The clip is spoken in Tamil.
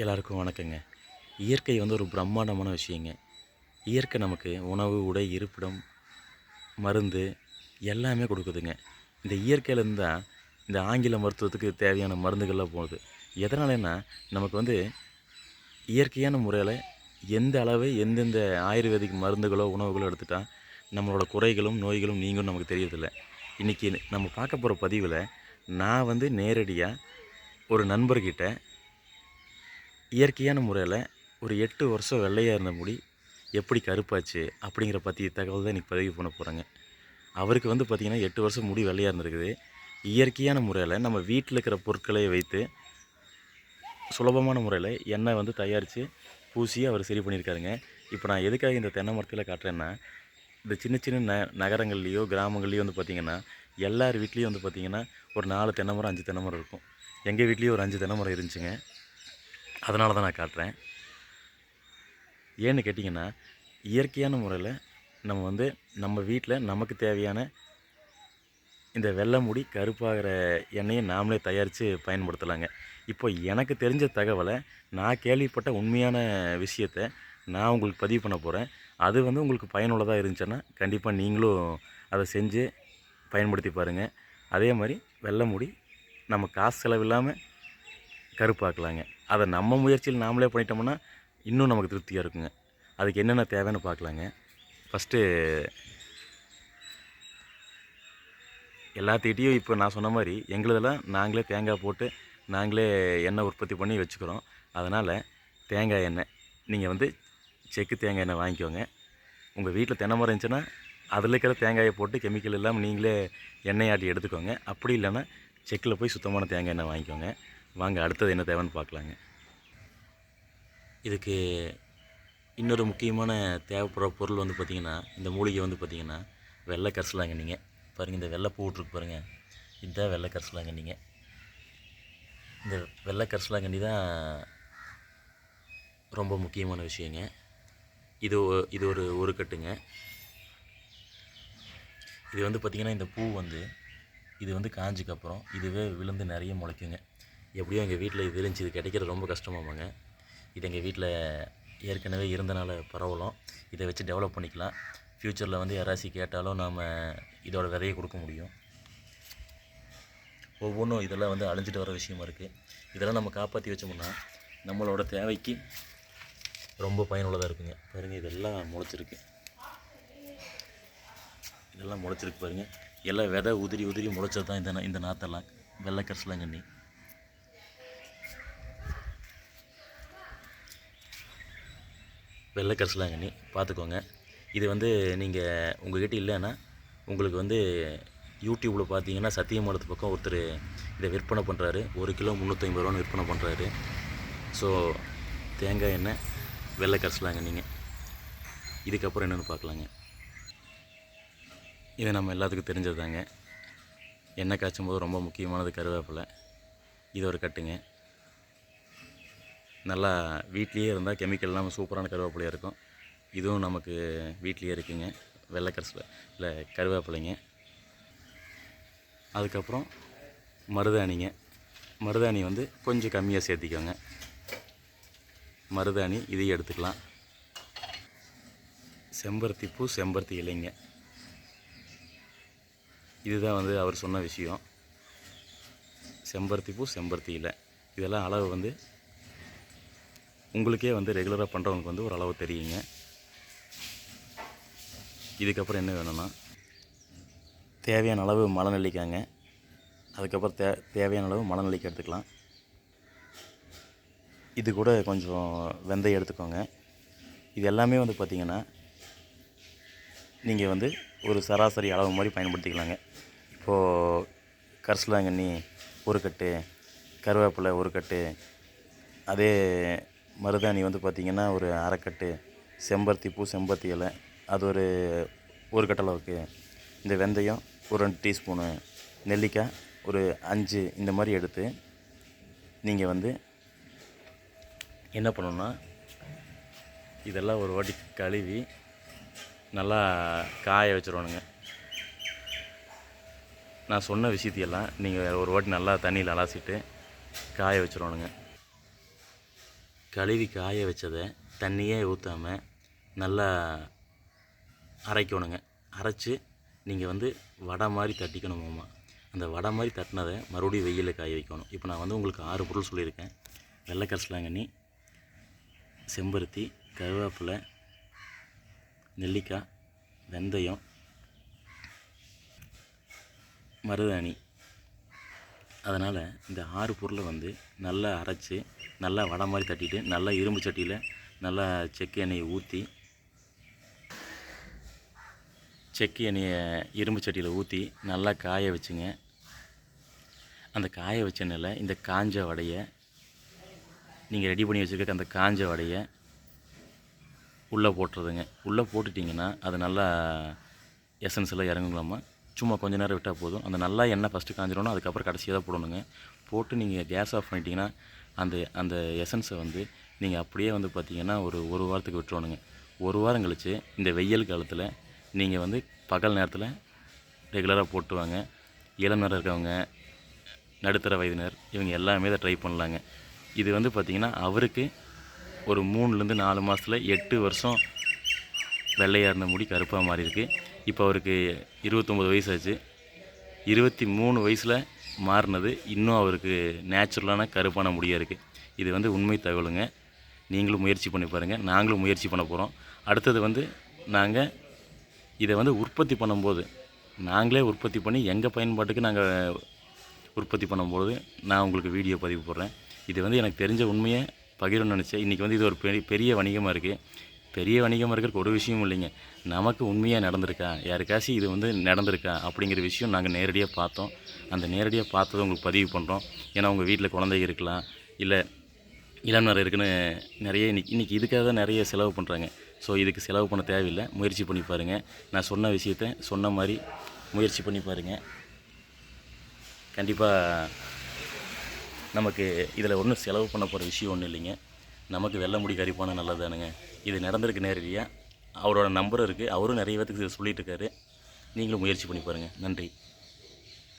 எல்லாருக்கும் வணக்கங்க. இயற்கை வந்து ஒரு பிரம்மாண்டமான விஷயங்க. இயற்கை நமக்கு உணவு உடை இருப்பிடம் மருந்து எல்லாமே கொடுக்குதுங்க. இந்த இயற்கையிலேருந்து தான் இந்த ஆங்கில மருத்துவத்துக்கு தேவையான மருந்துகள்லாம் போகுது. எதனாலன்னா நமக்கு வந்து இயற்கையான முறையில் எந்த அளவு எந்தெந்த ஆயுர்வேதிக் மருந்துகளோ உணவுகளோ எடுத்துட்டால் நம்மளோட குறைகளும் நோய்களும் நீங்களும் நமக்கு தெரியறதில்ல. இன்றைக்கி நம்ம பார்க்க போகிற பதிவில் நான் வந்து நேரடியாக ஒரு நண்பர்கிட்ட இயற்கையான முறையில் ஒரு எட்டு வருஷம் வெள்ளையாக இருந்த முடி எப்படி கருப்பாச்சு அப்படிங்கிற பற்றி தகவல் தான் இன்றைக்கி பதிவு பண்ண போகிறேங்க அவருக்கு வந்து பார்த்திங்கன்னா எட்டு வருஷம் முடி வெள்ளையாக இருந்திருக்குது. இயற்கையான முறையில் நம்ம வீட்டில் இருக்கிற பொருட்களை வைத்து சுலபமான முறையில் எண்ணெய் வந்து தயாரித்து பூசி அவர் சரி பண்ணியிருக்காருங்க. இப்போ நான் எதுக்காக இந்த தென்னை மரத்தில் காட்டுறேன்னா இந்த சின்ன சின்ன ந நகரங்கள்லேயோ கிராமங்கள்லேயோ வந்து பார்த்திங்கன்னா எல்லார் வீட்லேயும் வந்து பார்த்திங்கன்னா ஒரு நாலு தென்னை மரம் அஞ்சு தென்னை மரம் இருக்கும். எங்கள் வீட்லேயும் ஒரு அஞ்சு தென்னை மரம் இருந்துச்சுங்க. அதனால தான் நான் காட்டுறேன். ஏன்னு கேட்டிங்கன்னா இயற்கையான முறையில் நம்ம வந்து நம்ம வீட்டில் நமக்கு தேவையான இந்த வெள்ளை முடி கருப்பாகிற எண்ணெயை நாமளே தயாரித்து பயன்படுத்தலாங்க. இப்போ எனக்கு தெரிஞ்ச தகவலை நான் கேள்விப்பட்ட உண்மையான விஷயத்தை நான் உங்களுக்கு பதிவு பண்ண போகிறேன் அது வந்து உங்களுக்கு பயனுள்ளதாக இருந்துச்சுன்னா கண்டிப்பாக நீங்களும் அதை செஞ்சு பயன்படுத்தி பாருங்கள் அதே மாதிரி வெள்ளை முடி நம்ம காசு செலவில்லாமல் கருப்பாக்கலாங்க. அதை நம்ம முயற்சியில் நாமளே பண்ணிட்டோம்னா இன்னும் நமக்கு திருப்தியாக இருக்குங்க. அதுக்கு என்னென்ன தேவைன்னு பார்க்கலாங்க. ஃபஸ்ட்டு எல்லாத்துக்கிட்டேயும் இப்போ நான் சொன்ன மாதிரி எங்களுதெல்லாம் நாங்களே தேங்காய் போட்டு நாங்களே எண்ணெய் உற்பத்தி பண்ணி வச்சுக்கிறோம். அதனால் தேங்காய் எண்ணெய் நீங்கள் வந்து செக்கு தேங்காய் எண்ணெய் வாங்கிக்கோங்க. உங்கள் வீட்டில் தென்னை மரம் இருந்துச்சுன்னா அதில் இருக்கிற தேங்காயை போட்டு கெமிக்கல் இல்லாமல் நீங்களே எண்ணெய் ஆட்டி எடுத்துக்கோங்க. அப்படி இல்லைன்னா செக்கில் போய் சுத்தமான தேங்காய் எண்ணெய் வாங்கிக்கோங்க. வாங்க அடுத்தது என்ன தேவைன்னு பார்க்கலாங்க. இதுக்கு இன்னொரு முக்கியமான தேவைப்படுற பொருள் வந்து பார்த்திங்கன்னா இந்த மூலிகை வந்து பார்த்திங்கன்னா வெள்ளை கரிசலாங்க நீங்கள் பாருங்கள் இந்த வெள்ளை பூ விட்ருக்கு பாருங்கள் இதுதான் வெள்ளை கரிசலாங்கண்ணிங்க இந்த வெள்ளை கரிசலாங்கண்ணி தான் ரொம்ப முக்கியமான விஷயங்க. இது இது ஒரு ஒரு கட்டுங்க. இது வந்து பார்த்திங்கன்னா இந்த பூ வந்து இது வந்து காஞ்சிக்கப்புறம் இதுவே விழுந்து நிறைய முளைக்குங்க. எப்படியோ எங்கள் வீட்டில் இது இருந்துச்சு இது கிடைக்கிறது ரொம்ப கஷ்டமாமாங்க. இது எங்கள் வீட்டில் ஏற்கனவே இருந்தனால பரவலாம். இதை வச்சு டெவலப் பண்ணிக்கலாம். ஃப்யூச்சரில் வந்து யாராச்சும் கேட்டாலும் நாம் இதோட விதையை கொடுக்க முடியும். ஒவ்வொன்றும் இதெல்லாம் வந்து அழிஞ்சிட்டு வர விஷயமா இருக்குது இதெல்லாம் நம்ம காப்பாற்றி வச்சோம்னா நம்மளோட தேவைக்கு ரொம்ப பயனுள்ளதாக இருக்குங்க. பாருங்கள் இதெல்லாம் முளைச்சிருக்கு. இதெல்லாம் முளைச்சிருக்கு பாருங்கள் எல்லாம் விதை உதிரி உதிரி முளைச்சது தான் இந்த இந்த நாத்தெல்லாம். வெள்ளை கரிசலாங்கண்ணி வெள்ளை கரிசலாங்கண்ணி பார்த்துக்கோங்க. இது வந்து நீங்கள் உங்கள்கிட்ட இல்லைன்னா உங்களுக்கு வந்து யூடியூப்பில் பார்த்தீங்கன்னா சத்தியமூலத்து பக்கம் ஒருத்தர் இதை விற்பனை பண்ணுறாரு ஒரு கிலோ முந்நூற்றி ரூபான்னு விற்பனை பண்ணுறாரு ஸோ தேங்காய் எண்ணெய் வெள்ளை கரிசலாங்கண்ணிங்க இதுக்கப்புறம் என்னென்னு பார்க்கலாங்க. இது நம்ம எல்லாத்துக்கும் தெரிஞ்சது தாங்க எண்ணெய் காய்ச்சும் போது ரொம்ப முக்கியமானது கருவேப்பிலை. இது ஒரு கட்டுங்க. நல்லா வீட்லேயே இருந்தால் கெமிக்கல் இல்லாமல் சூப்பரான கருவேப்பிலையாக இருக்கும். இதுவும் நமக்கு வீட்லேயே இருக்குங்க வெள்ளை இல்லை கருவேப்பிலைங்க. அதுக்கப்புறம் மருதாணிங்க. மருதாணி வந்து கொஞ்சம் கம்மியாக சேர்த்திக்கோங்க. மருதாணி இதையும் எடுத்துக்கலாம். செம்பருத்தி பூ செம்பருத்தி இலைங்க. இதுதான் வந்து அவர் சொன்ன விஷயம். செம்பருத்தி பூ செம்பருத்தி இலை. இதெல்லாம் அளவு வந்து உங்களுக்கே வந்து ரெகுலராக பண்ணுறவங்களுக்கு வந்து ஒரு அளவு தெரியுங்க. இதுக்கப்புறம் என்ன வேணும்னா தேவையான அளவு மலை நெல்லிக்காங்க அதுக்கப்புறம் தே தேவையான அளவு மலை நெல்லிக்காய் எடுத்துக்கலாம். இது கூட கொஞ்சம் வெந்தயம் எடுத்துக்கோங்க. இது எல்லாமே வந்து பார்த்திங்கன்னா நீங்கள் வந்து ஒரு சராசரி அளவு மாதிரி பயன்படுத்திக்கலாங்க. இப்போது கரிசலாங்கண்ணி ஒரு கட்டு கருவேப்பிலை ஒரு கட்டு அதே மருதாணி வந்து பார்த்திங்கன்னா ஒரு அரைக்கட்டு செம்பருத்தி பூ செம்பருத்தி இலை அது ஒரு ஒரு கட்டளவுக்கு இந்த வெந்தயம் ஒரு ரெண்டு டீஸ்பூனு நெல்லிக்காய் ஒரு அஞ்சு இந்த மாதிரி எடுத்து நீங்கள் வந்து என்ன பண்ணணும்னா இதெல்லாம் ஒரு வாட்டி கழுவி நல்லா காய வச்சிடணுங்க நான் சொன்ன விஷயத்தையெல்லாம் நீங்கள் ஒரு வாட்டி நல்லா தண்ணியில் அலசிட்டு காய வச்சிடணுங்க கழுவி காய வச்சதை தண்ணியே ஊற்றாமல் நல்லா அரைக்கணுங்க. அரைச்சி நீங்கள் வந்து வடை மாதிரி தட்டிக்கணுமாம்மா அந்த வடை மாதிரி தட்டினதை மறுபடியும் வெயிலில் காய வைக்கணும். இப்போ நான் வந்து உங்களுக்கு ஆறு பொருள் சொல்லியிருக்கேன். வெள்ளை கரிசலாங்கண்ணி செம்பருத்தி கருவேப்பிலை நெல்லிக்காய் வெந்தயம் மருதாணி. அதனால் இந்த ஆறு பொருளை வந்து நல்லா அரைச்சி நல்லா வடை மாதிரி தட்டிட்டு நல்லா இரும்பு சட்டியில் நல்லா செக்கு எண்ணெயை ஊற்றி செக்கு எண்ணெயை இரும்பு சட்டியில் ஊற்றி நல்லா காய வச்சுங்க. அந்த காய வச்ச எண்ணெயில் இந்த காஞ்ச வடையை நீங்கள் ரெடி பண்ணி வச்சுருக்க அந்த காஞ்ச வடையை உள்ளே போட்டுறதுங்க உள்ளே போட்டுட்டிங்கன்னா அது நல்லா எசன்ஸ் எல்லாம் இறங்குங்களாமா சும்மா கொஞ்ச நேரம் விட்டால் போதும். அந்த நல்லா எண்ணெய் ஃபஸ்ட்டு காஞ்சிடணும் அதுக்கப்புறம் கடைசியாக தான் போடணுங்க. போட்டு நீங்கள் கேஸ் ஆஃப் பண்ணிட்டீங்கன்னா அந்த அந்த எசன்ஸை வந்து நீங்கள் அப்படியே வந்து பார்த்தீங்கன்னா ஒரு ஒரு வாரத்துக்கு விட்டுறணுங்க. ஒரு வாரம் கழித்து இந்த வெயில் காலத்தில் நீங்கள் வந்து பகல் நேரத்தில் ரெகுலராக போட்டுவாங்க இளநர் இளம் இருக்கவங்க நடுத்தர வயதினர் இவங்க எல்லாமே இதை ட்ரை பண்ணலாங்க. இது வந்து பார்த்திங்கன்னா அவருக்கு ஒரு மூணுலேருந்து நாலு மாதத்தில் எட்டு வருஷம் வெள்ளையாக இருந்த முடி கருப்பாக மாறி இருக்குது இப்போ அவருக்கு இருபத்தொம்போது வயசாச்சு. இருபத்தி மூணு வயசில் மாறினது. இன்னும் அவருக்கு நேச்சுரலான கருப்பான முடியாக இருக்குது இது வந்து உண்மை தகவலுங்க. நீங்களும் முயற்சி பண்ணி பாருங்கள் நாங்களும் முயற்சி பண்ண போகிறோம் அடுத்தது வந்து நாங்கள் இதை வந்து உற்பத்தி பண்ணும்போது நாங்களே உற்பத்தி பண்ணி எங்கள் பயன்பாட்டுக்கு நாங்கள் உற்பத்தி பண்ணும்போது நான் உங்களுக்கு வீடியோ பதிவு போடுறேன். இது வந்து எனக்கு தெரிஞ்ச உண்மையை பகிரணும்னு நினச்சேன். இன்றைக்கி வந்து இது ஒரு பெரிய பெரிய வணிகமாக இருக்குது பெரிய வணிகம் இருக்கிறதுக்கு ஒரு விஷயமும் இல்லைங்க. நமக்கு உண்மையாக நடந்திருக்கா? யாருக்காச்சும் இது வந்து நடந்திருக்கா? அப்படிங்கிற விஷயம் நாங்கள் நேரடியாக பார்த்தோம். அந்த நேரடியாக பார்த்ததை உங்களுக்கு பதிவு பண்ணுறோம் ஏன்னா உங்கள் வீட்டில் குழந்தைங்க இருக்கலாம் இல்லை இளநர் இருக்குன்னு நிறைய இன்றைக்கி இதுக்காக தான் நிறைய செலவு பண்ணுறாங்க ஸோ இதுக்கு செலவு பண்ண தேவையில்லை. முயற்சி பண்ணி பாருங்கள் நான் சொன்ன விஷயத்த சொன்ன மாதிரி முயற்சி பண்ணி பாருங்கள் கண்டிப்பாக நமக்கு இதில் ஒன்றும் செலவு பண்ண போகிற விஷயம் ஒன்றும் இல்லைங்க. நமக்கு வெள்ளை முடி கறிப்பான நல்லதானுங்க இது நடந்திருக்கு நேரடியாக அவரோட நம்பர் இருக்குது அவரும் நிறைய பேத்துக்கு சொல்லிகிட்டு இருக்காரு. நீங்களும் முயற்சி பண்ணி பாருங்கள் நன்றி.